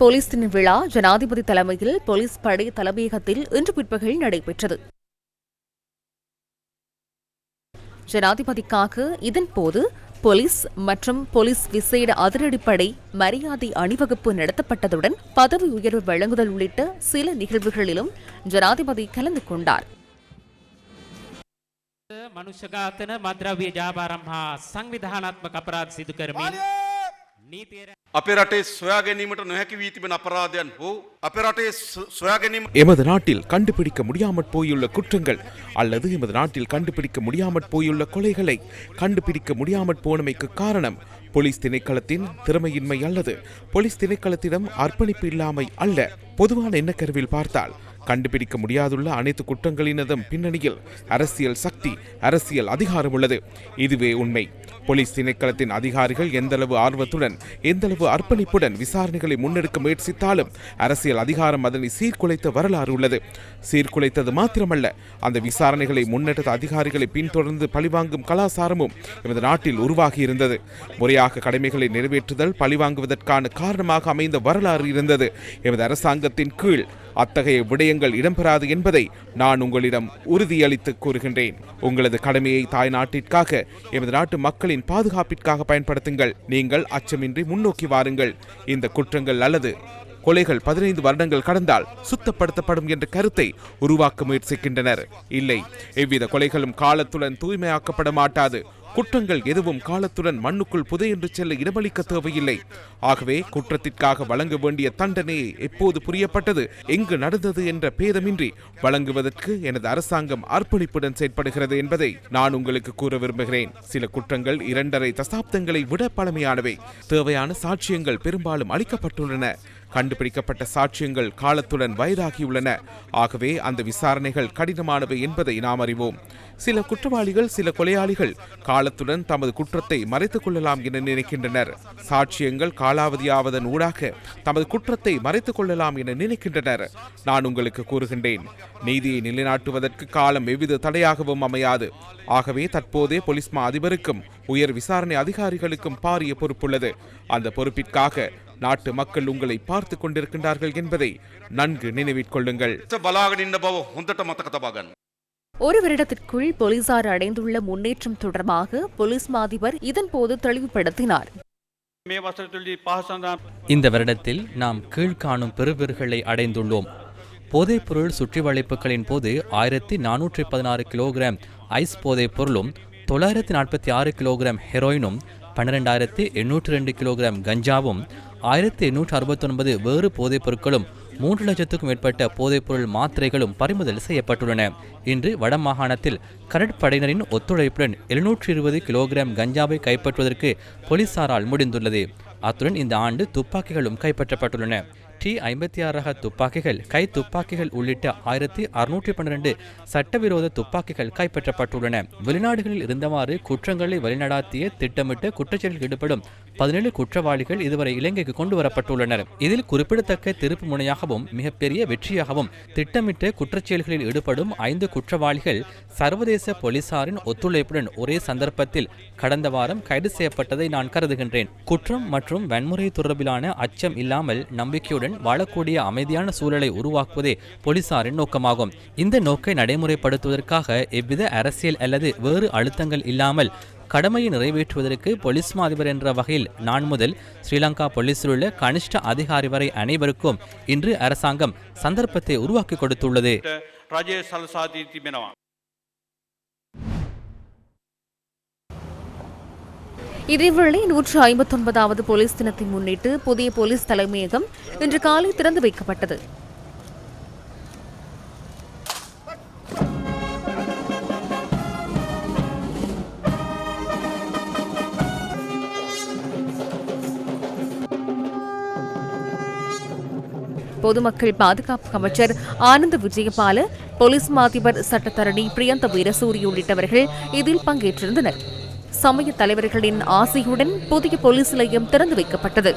Police தின விழா ஜனாதிபதி தலைமையில் போலீஸ் படை தலைமையகத்தில் இன்று பிற்பகல் நடைபெற்றது. ஜனாதிபதிக்காக இதன்போது போலீஸ் மற்றும் போலீஸ் விசேட அதிரடிப்படை மரியாதை அணிவகுப்பு நடத்தப்பட்டதுடன் பதவி உயர்வு வழங்குதல் உள்ளிட்ட சில நிகழ்வுகளிலும் ஜனாதிபதி கலந்து கொண்டார். மனுஷகாத்தன மத்ரவிய ஜாபாரம் சங்விதானாத்மக அபராத் சிது கர்மி நீ අපේ රටේ සොයා ගැනීමට නොහැකි වී තිබෙන අපරාධයන් හෝ අපේ රටේ සො- සොයා ගැනීම எமது நாட்டில் கண்டுபிடிக்க முடியாமற் போயுள்ள குற்றங்கள் அல்லது எமது நாட்டில் கண்டுபிடிக்க முடியாமற் போயுள்ள கொலைகளை கண்டுபிடிக்க முடியாமற் போனமைக்கு காரணம் போலீஸ் திணைக்களத்தின் திறமையின்மை அல்லது போலீஸ் திணைக்களத்திடம் அர்ப்பணிப்பு இல்லாமை அல்ல பொதுவான எண்ணக்கருவில் பார்த்தால் கண்டுபிடிக்க முடியாதுள்ள அனைத்து குற்றங்களினதும் பின்னணியில் அரசியல் சக்தி அரசியல் அதிகாரம் உள்ளது இதுவே உண்மை போலீஸ் திணைக்களத்தின் அதிகாரிகள் எந்தளவு ஆர்வத்துடன் எந்தளவு அர்ப்பணிப்புடன் விசாரணைகளை முன்னெடுக்க முயற்சித்தாலும் அரசியல் அதிகாரம் அதனை சீர்குலைத்த வரலாறு உள்ளது. சீர்குலைத்தது மாத்திரமல்ல அந்த விசாரணைகளை முன்னெடுத்த அதிகாரிகளை பின்தொடர்ந்து பழிவாங்கும் கலாசாரமும் எமது நாட்டில் உருவாகி இருந்தது. முறையாக கடமைகளை நிறைவேற்றுதல் பழிவாங்குவதற்கான காரணமாக அமைந்த வரலாறு இருந்தது. எமது அரசாங்கத்தின் கீழ் அத்தகைய விடயங்கள் இடம்பெறாது என்பதை நான் உங்களிடம் உறுதியளித்து கூறுகின்றேன். உங்களது கடமையை தாய் நாட்டிற்காக எமது நாட்டு மக்களின் பாதுகாப்பிற்காக பயன்படுத்துங்கள். நீங்கள் அச்சமின்றி முன்னோக்கி வாருங்கள். இந்த குற்றங்கள் அல்லது கொலைகள் பதினைந்து வருடங்கள் கடந்தால் சுத்தப்படுத்தப்படும் என்ற கருத்தை உருவாக்க முயற்சிக்கின்றனர். இல்லை எவ்வித கொலைகளும் காலத்துடன் தூய்மையாக்கப்பட மாட்டாது. குற்றங்கள் எதுவும் காலத்துடன் மண்ணுக்குள் புதையென்று செல்ல இடமளிக்க தேவையில்லை. ஆகவே குற்றத்திற்காக வழங்க வேண்டிய தண்டனையை எப்போது புரியப்பட்டது எங்கு நடந்தது என்ற பேதமின்றி வழங்குவதற்கு எனது அரசாங்கம் அர்ப்பணிப்புடன் செயற்படுகிறது என்பதை நான் உங்களுக்கு கூற விரும்புகிறேன். சில குற்றங்கள் இரண்டரை தசாப்தங்களை விட பழமையானவை. தேவையான சாட்சியங்கள் பெரும்பாலும் அளிக்கப்பட்டுள்ளன. கண்டுபிடிக்கப்பட்ட சாட்சியங்கள் காலத்துடன் வயதாகியுள்ளன. ஆகவே அந்த விசாரணைகள் கடினமானவை என்பதை நாம் அறிவோம். சில குற்றவாளிகள் சில கொலையாளிகள் காலத்துடன் தமது குற்றத்தை மறைத்துக் கொள்ளலாம் என நினைக்கின்றனர். சாட்சியங்கள் காலாவதியாவதன் ஊடாக தமது குற்றத்தை மறைத்துக் கொள்ளலாம் என நினைக்கின்றனர். நான் உங்களுக்கு கூறுகின்றேன். நீதியை நிலைநாட்டுவதற்கு காலம் எவ்வித தடையாகவும் அமையாது. ஆகவே தற்போதே போலீஸ் மா அதிபருக்கும் உயர் விசாரணை அதிகாரிகளுக்கும் பாரிய பொறுப்புள்ளது. அந்த பொறுப்பிற்காக நாட்டு மக்கள் உங்களை பார்த்து கொண்டிருக்கின்றார்கள் என்பதை நன்கு நினைவிற்கொள்ளுங்கள் ஒரு வருடத்திற்குள் போலீசார் அடைந்துள்ள முன்னேற்றம் தொடர்பாக போலீஸ் மாதிபர் இதன்போது தெளிவுபடுத்தினார். இந்த வருடத்தில் நாம் கீழ்காணும் பெருவர்களை அடைந்துள்ளோம். போதைப்பொருள் சுற்றி வளைப்புகளின் போது ஆயிரத்தி நானூற்றி பதினாறு கிலோகிராம் ஐஸ் போதைப் பொருளும் தொள்ளாயிரத்தி நாற்பத்தி ஆறு கிலோகிராம் ஹெரோயினும் பன்னிரெண்டாயிரத்தி எண்ணூற்றி ரெண்டு கிலோகிராம் கஞ்சாவும் ஆயிரத்தி எண்ணூற்று அறுபத்தொன்பது வேறு போதைப் பொருட்களும் மூன்று லட்சத்துக்கும் மேற்பட்ட போதைப்பொருள் மாத்திரைகளும் பறிமுதல் செய்யப்பட்டுள்ளன. இன்று வடமாகாணத்தில் கடற்படையினரின் ஒத்துழைப்புடன் எழுநூற்றி இருபது கிலோகிராம் கஞ்சாவை கைப்பற்றுவதற்கு போலீசாரால் முடிந்துள்ளது. அத்துடன் இந்த ஆண்டு துப்பாக்கிகளும் கைப்பற்றப்பட்டுள்ளன. நூற்றி ஐம்பத்தி ஆறு ரக துப்பாக்கிகள் கை துப்பாக்கிகள் உள்ளிட்ட ஆயிரத்தி அறுநூற்றி பன்னிரண்டு சட்டவிரோத துப்பாக்கிகள் கைப்பற்றப்பட்டுள்ளன. வெளிநாடுகளில் இருந்தவாறு குற்றங்களை வழிநடாத்திய திட்டமிட்ட குற்றச்செயலில் ஈடுபடும் பதினேழு குற்றவாளிகள் இதுவரை இலங்கைக்கு கொண்டு வரப்பட்டுள்ளனர். இதில் குறிப்பிடத்தக்க திருப்பு முனையாகவும் மிகப்பெரிய வெற்றியாகவும் திட்டமிட்ட குற்றச்செயல்களில் ஈடுபடும் ஐந்து குற்றவாளிகள் சர்வதேச போலீசாரின் ஒத்துழைப்புடன் ஒரே சந்தர்ப்பத்தில் கடந்த வாரம் கைது செய்யப்பட்டதை நான் கருதுகின்றேன். குற்றம் மற்றும் வன்முறை தொடர்பிலான அச்சம் இல்லாமல் நம்பிக்கையுடன் வாழக்கூடிய அமைதியான சூழலை உருவாக்குவதே போலீசாரின் நோக்கமாகும். இந்த நோக்கை நடைமுறைப்படுத்துவதற்காக எவ்வித அரசியல் அல்லது வேறு அழுத்தங்கள் இல்லாமல் கடமையை நிறைவேற்றுவதற்கு போலீஸ் மாதிபர் என்ற வகையில் நான் முதல் ஸ்ரீலங்கா போலீஸில் உள்ள கனிஷ்ட அதிகாரி வரை அனைவருக்கும் இன்று அரசாங்கம் சந்தர்ப்பத்தை உருவாக்கி கொடுத்துள்ளது. இதேவேளை நூற்று ஐம்பத்தொன்பதாவது போலீஸ் தினத்தை முன்னிட்டு புதிய போலீஸ் தலைமையகம் இன்று காலை திறந்து வைக்கப்பட்டது. பொதுமக்கள் பாதுகாப்பு அமைச்சர் ஆனந்த விஜயபால போலீஸ் மாதிபர் சட்டத்தரணி பிரியந்த வீரசூரி உள்ளிட்டவர்கள் இதில் பங்கேற்றிருந்தனர். சமய தலைவர்களின் ஆசையுடன் புதிய போலீஸ் நிலையம் திறந்து வைக்கப்பட்டது.